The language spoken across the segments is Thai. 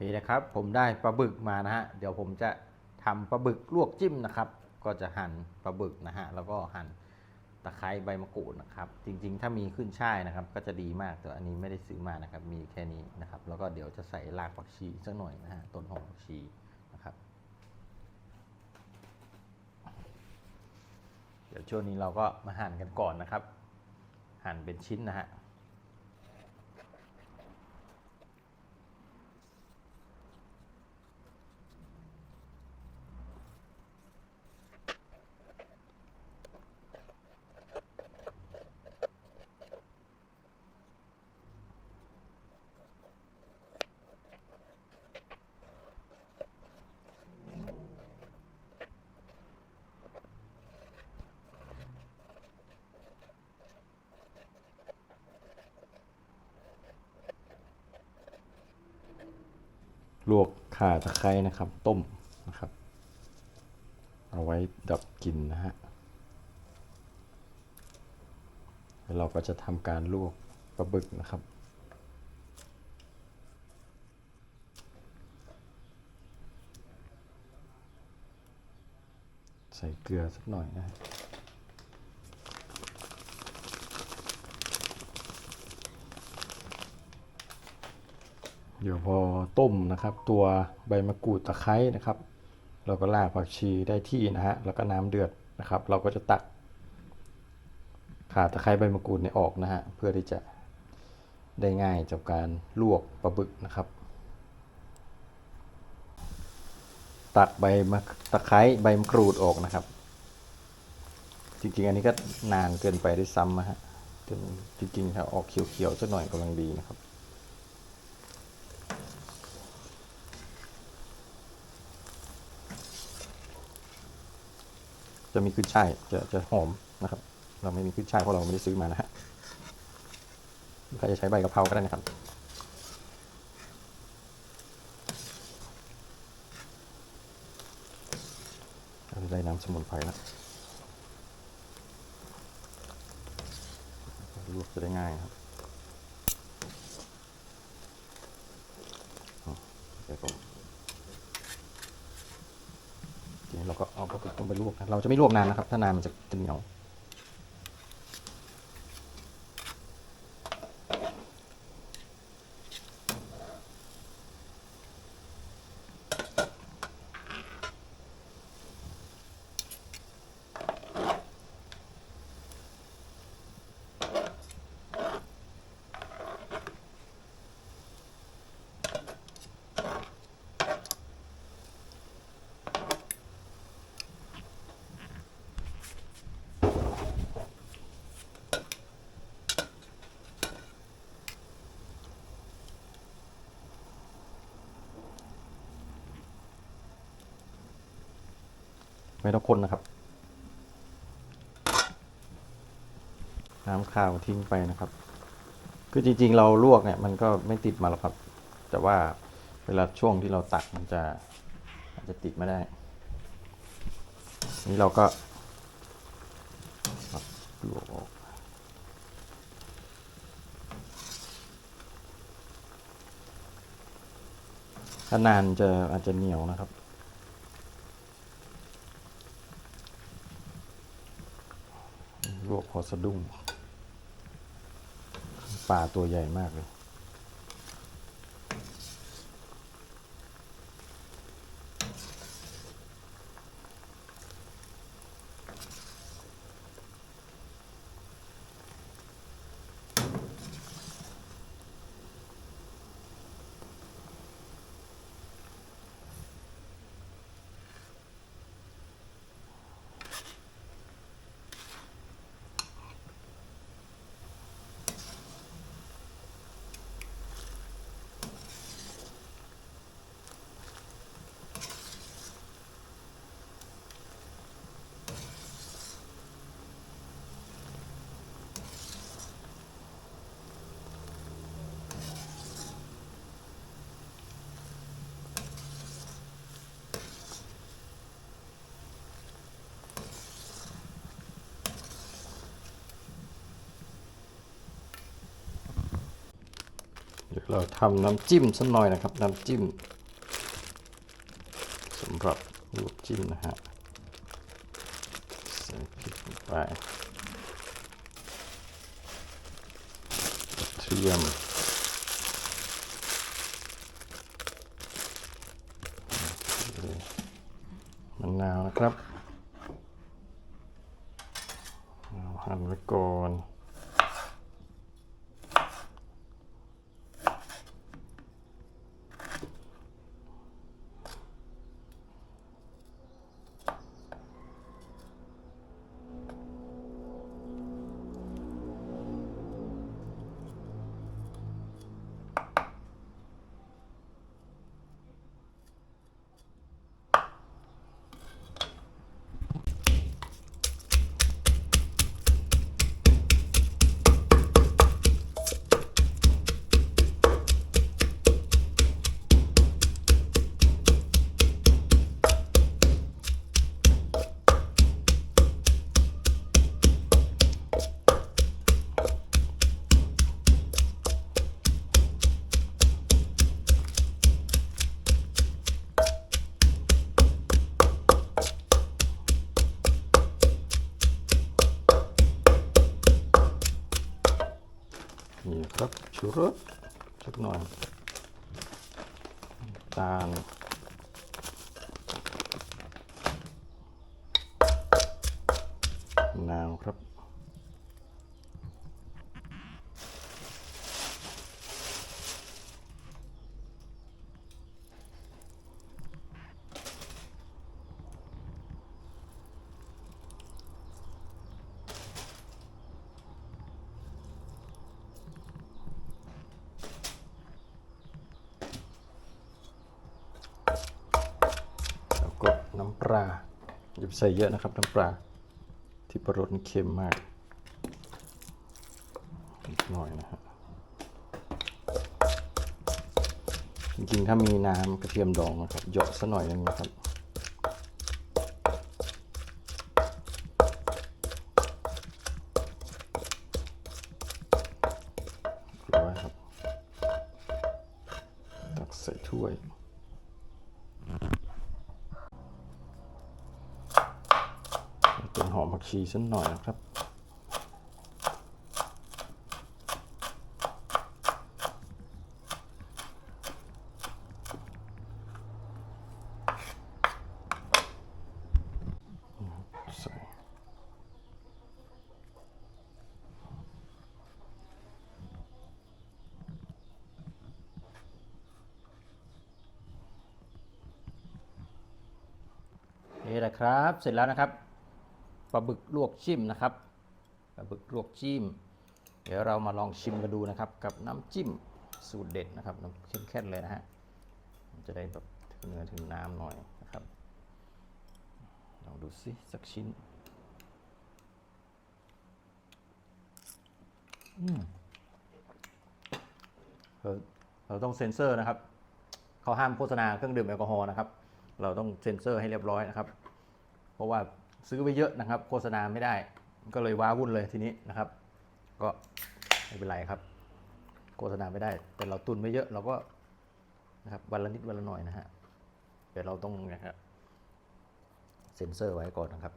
เคนะครับผมได้ปลาบึกมานะฮะเดี๋ยวผมจะทำปลาบึกลวกจิ้มนะครับ ก็จะหั่นปลาบึกนะฮะแล้วก็หั่นตะไคร้ใบมะกรูดนะครับ จริงๆ ถ้ามีขึ้นช่ายนะครับ ก็จะดีมากแต่อันนี้ไม่ได้ซื้อมานะครับ มีแค่นี้นะครับ แล้วก็เดี๋ยวจะใส่รากผักชีสักหน่อยนะฮะต้นหอมผักชีนะครับ เดี๋ยวช่วงนี้เราก็มาหั่นกันก่อนนะครับ หั่นเป็นชิ้นนะฮะ ลวกข่าตะไคร้นะครับ ต้มนะครับ เอาไว้ดับกลิ่นนะฮะแล้วเราก็จะทำการลวกปลาบึกนะครับใส่เกลือสักหน่อยนะ เดี๋ยวพอต้มนะครับ ตัวใบมะกรูดตะไคร้นะครับ เราก็ลากผักชีได้ที่นะฮะแล้วก็น้ำเดือดนะครับ เราก็จะตักข่าตะไคร้ใบมะกรูดเนี่ยออกนะฮะเพื่อที่จะได้ง่ายจากการลวกปลาบึกนะครับ ตักใบมะตะไคร้ใบมะกรูดออกนะครับ จริงๆ อันนี้ก็นานเกินไปด้วยซ้ำนะฮะจนจริงๆถ้าออกเขียวๆสักหน่อยกำลังดีนะครับ จะมีขึ้นช่ายจะจะหอมนะครับ เราไม่มีขึ้นช่ายเพราะเราไม่ได้ซื้อมานะฮะใครจะใช้ใบกะเพราก็ได้นะครับได้น้ำสมุนไพรแล้วลวกจะได้ง่ายครับเดี๋ยวก่อน ทีนี้ เราก็เอาปลาบึกลงไปลวกนะเราจะไม่ลวกนานนะครับ ถ้านานมันจะจะเหนียว ไม่ต้องคนนะครับ น้ำข้าวทิ้งไปนะครับ คือจริงๆ เราลวกเนี่ยมันก็ไม่ติดมาหรอกครับ แต่ว่าเวลาช่วงที่เราตักมันจะอาจจะติดไม่ได้ นี่เราก็ลวกออกถ้านานจะอาจจะเหนียวนะครับ ลวก พอสะดุ้งปลาตัวใหญ่มากเลย เราทำน้ำจิ้มสักหน่อยนะครับ น้ำจิ้มสำหรับลวกจิ้มนะฮะใส่พริกลงไปกระเทียมมะนาวนะครับเอาหั่นไว้ก่อน นี่ครับชูรสสักหน่อยน้ำตาลมะนาวครับ แล้วก็ น้ำปลาอย่าไปใส่เยอะนะครับน้ำปลาที่ประรสมันเค็มมากนิดหน่อยนะฮะจริงๆถ้ามีน้ำกระเทียมดองนะครับเหยาะสักหน่อยนึงนะครับ ร้อยครับ ตักใส่ถ้วย เป็นหอมผักชีสักหน่อยนะครับใส่นี่แหละครับ เสร็จแล้วนะครับ ปลาบึกลวกจิ้มนะครับปลาบึกลวกจิ้ม เดี๋ยวเรามาลองชิมกันดูนะครับ กับน้ำจิ้มสูตรเด็ดนะครับน้ำเข้มแข็งเลยนะฮะจะได้แบบถึงเนื้อถึงน้ำหน่อยนะครับลองดูสิสักชิ้นเราเราต้องเซ็นเซอร์นะครับเขาห้ามโฆษณาเครื่องดื่มแอลกอฮอล์นะครับ เราต้องเซ็นเซอร์ให้เรียบร้อยนะครับ เพราะว่า ซื้อไปเยอะนะครับ โฆษณาไม่ได้ ก็เลยว้าวุ่นเลยทีนี้นะครับ ก็ไม่เป็นไรครับ โฆษณาไม่ได้ แต่เราตุนไม่เยอะเราก็นะครับวันละนิดวันละหน่อยนะฮะเดี๋ยวเราต้องนะครับเซ็นเซอร์ไว้ก่อนนะครับ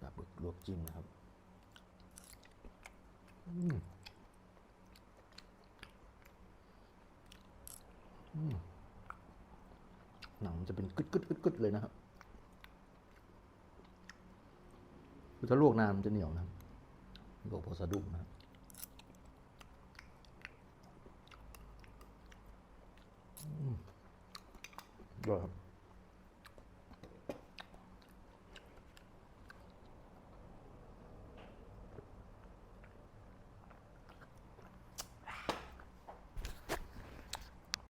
ปลาบึกลวกจิ้มนะครับอืมอืม หนังมันจะเป็นกึดกึดกึดกึดเลยนะครับถ้าลวกนานมันจะเหนียวนะลวกพอสะดุ้งนะยอดครับ